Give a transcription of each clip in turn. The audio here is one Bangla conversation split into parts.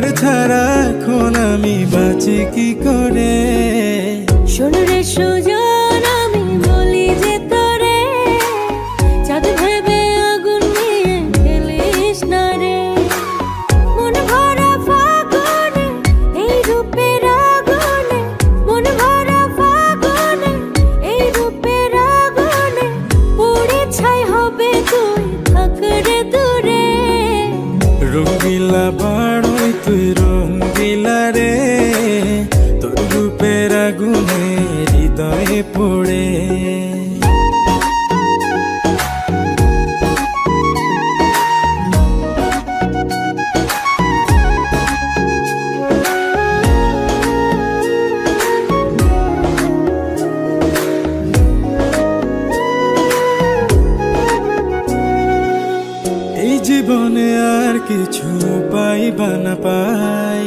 তোর ছাড়া এখন আমি বাঁচি কি করে? শোন সুজন পড়ে। জীবনে আর কিছু পাইবা না পাই।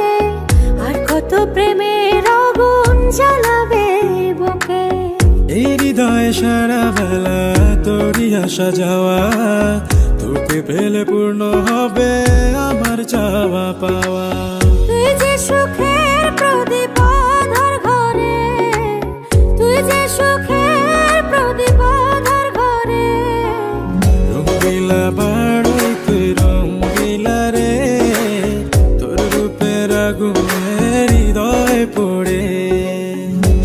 এই হৃদয়ে সারা বেলা তোরই আসা যাওয়া, তোকে পেলে পূর্ণ হবে আমার চাওয়া পাওয়া। তুই সুখের প্রদীপ ঘরে, তুই যে সুখের